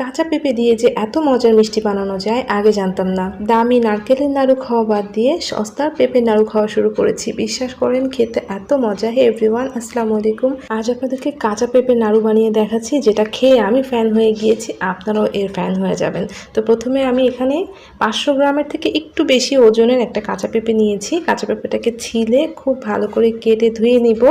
কাঁচা পেঁপে দিয়ে যে এত মজার মিষ্টি বানানো যায়, আগে জানতাম না। দামি নারকেলের নাড়ু খাওয়া বাদ দিয়ে সস্তার পেঁপের নাড়ু খাওয়া শুরু করেছি। বিশ্বাস করেন, খেতে এত মজা। হে এভরিওয়ান, আসসালামু আলাইকুম। আজ আপনাদেরকে কাঁচা পেঁপের নাড়ু বানিয়ে দেখাচ্ছি, যেটা খেয়ে আমি ফ্যান হয়ে গিয়েছি। আপনারাও এর ফ্যান হয়ে যাবেন। তো প্রথমে আমি এখানে পাঁচশো গ্রামের থেকে একটু বেশি ওজনের একটা কাঁচা পেঁপে নিয়েছি। কাঁচা পেঁপেটাকে ছিলে খুব ভালো করে কেটে ধুয়ে নিব।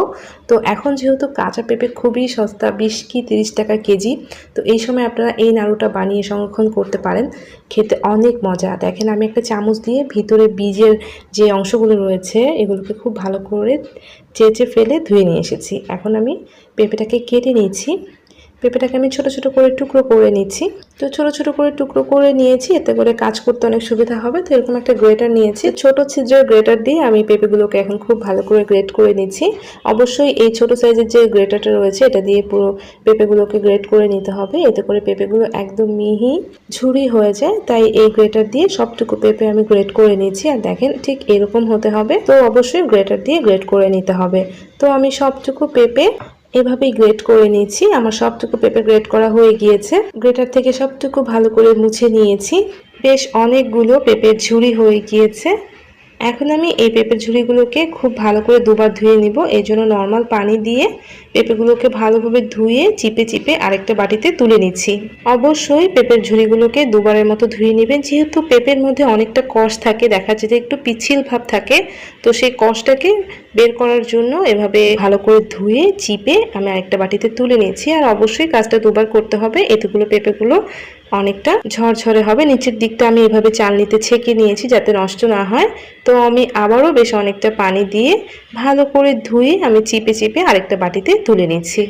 তো এখন যেহেতু কাঁচা পেঁপে খুবই সস্তা, বিশ কি তিরিশ টাকা কেজি, তো এই সময় আপনারা এই নাড়ুটা বানিয়ে সংরক্ষণ করতে পারেন। খেতে অনেক মজা। দেখেন, আমি একটা চামচ দিয়ে ভিতরে বীজের যে অংশগুলো রয়েছে, এগুলোকে খুব ভালো করে চেঁচে ফেলে ধুয়ে নিয়ে এসেছি। এখন আমি পেঁপেটাকে কেটে নিয়েছি। পেঁপেটাকে আমি ছোট ছোট করে টুকরো করে নিচ্ছি। তো ছোট ছোট করে টুকরো করে নিয়েছি, এতে করে কাজ করতে অনেক সুবিধা হবে। তো এরকম একটা গ্রেটার নিয়েছি। ছোট ছিদ্রের গ্রেটার দিয়ে আমি পেঁপেগুলোকে এখন খুব ভালো করে গ্রেট করে নিচ্ছি। অবশ্যই এই ছোট সাইজের যে গ্রেটারটা রয়েছে, এটা দিয়ে পুরো পেঁপেগুলোকে গ্রেট করে নিতে হবে। এতে করে পেঁপেগুলো একদম মিহি ঝুড়ি হয়ে যায়। তাই এই গ্রেটার দিয়ে সবটুকু পেঁপে আমি গ্রেট করে নিয়েছি আর দেখেন ঠিক এরকম হতে হবে। তো অবশ্যই গ্রেটার দিয়ে গ্রেট করে নিতে হবে। তো আমি সবটুকু পেঁপে এভাবেই গ্রেট করে নিয়েছি। আমার সবটুকু পেঁপে গ্রেট করা হয়ে গিয়েছে। গ্রেটার থেকে সবটুকু ভালো করে মুছে নিয়েছি। বেশ অনেকগুলো পেঁপের ঝুড়ি হয়ে গিয়েছে। এখন আমি এই পেঁপের ঝুড়িগুলোকে খুব ভালো করে দুবার ধুয়ে নিব। এই জন্য নর্মাল পানি দিয়ে পেঁপেগুলোকে ভালোভাবে ধুয়ে চিপে চিপে আরেকটা বাটিতে তুলে নিচ্ছি। অবশ্যই পেঁপের ঝুড়িগুলোকে দুবারের মতো ধুয়ে নেবেন। যেহেতু পেঁপের মধ্যে অনেকটা কষ থাকে, দেখা যায় যে একটু পিছিল ভাব থাকে, তো সেই কষটাকে বের করার জন্য এভাবে ভালো করে ধুয়ে চিপে আমি আরেকটা বাটিতে তুলে নিয়েছি আর অবশ্যই কাজটা দুবার করতে হবে। এতগুলো পেঁপেগুলো অনেকটা ঝরঝরে হবে। নিচের দিকটা আমি এভাবে চালনিতে ছেঁকে নিয়েছি যাতে নষ্ট না হয়। তো আমি আবারও বেশ অনেকটা পানি দিয়ে ভালো করে ধুয়ে আমি চিপে চিপে আরেকটা বাটিতে তুলে নিচ্ছি।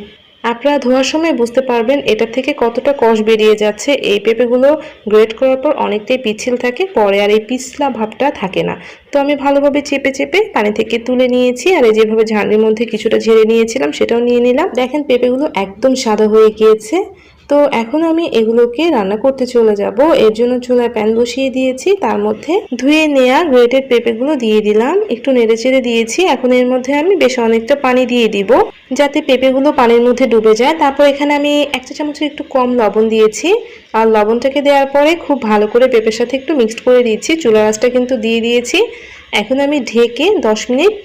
আপনারা ধোয়ার সময় বুঝতে পারবেন এটা থেকে কতটা কষ বেরিয়ে যাচ্ছে। এই পেঁপেগুলো গ্রেট করার পর অনেকটাই পিছিল থাকে, পরে আর এই পিছলা ভাবটা থাকে না। তো আমি ভালোভাবে চেপে চেপে পানি থেকে তুলে নিয়েছি আর এই যেভাবে ঝাড়নির মধ্যে কিছুটা ঝেড়ে নিয়েছিলাম সেটাও নিয়ে নিলাম। দেখেন পেঁপেগুলো একদম সাদা হয়ে গিয়েছে। তো এখন আমি এগুলোকে রান্না করতে চলে যাব। এর জন্য চুলায় প্যান বসিয়ে দিয়েছি। তার মধ্যে ধুয়ে নেওয়া গ্রেটেড পেঁপেগুলো দিয়ে দিলাম। একটু নেড়ে চেড়ে দিয়েছি। এখন এর মধ্যে আমি বেশ অনেকটা পানি দিয়ে দিব যাতে পেঁপেগুলো পানির মধ্যে ডুবে যায়। তারপর এখানে আমি একটা চামচের একটু কম লবণ দিয়েছি। আর লবণটাকে দেওয়ার পরে খুব ভালো করে পেঁপের সাথে একটু মিক্সড করে দিয়েছি। চুলা রাসটা কিন্তু দিয়ে দিয়েছি। এখন আমি ঢেকে দশ মিনিট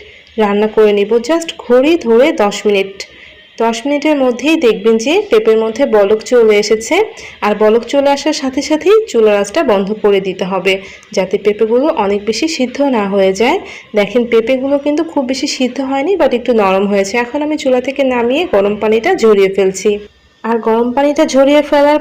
রান্না করে নিব। জাস্ট ঘড়ি ধরে দশ মিনিট। দশ মিনিটের মধ্যেই দেখবেন যে পেঁপের মধ্যে বলক চলে এসেছে আর বলক চলে আসার সাথে সাথেই চুলা আঁচটা বন্ধ করে দিতে হবে যাতে পেঁপেগুলো অনেক বেশি সিদ্ধ না হয়ে যায়। দেখেন পেঁপেগুলো কিন্তু খুব বেশি সিদ্ধ হয়নি বাট একটু নরম হয়েছে। এখন আমি চুলা থেকে নামিয়ে গরম পানিটা ঝরিয়ে ফেলছি। আর গরম পানিটা ঝরিয়ে ফেলার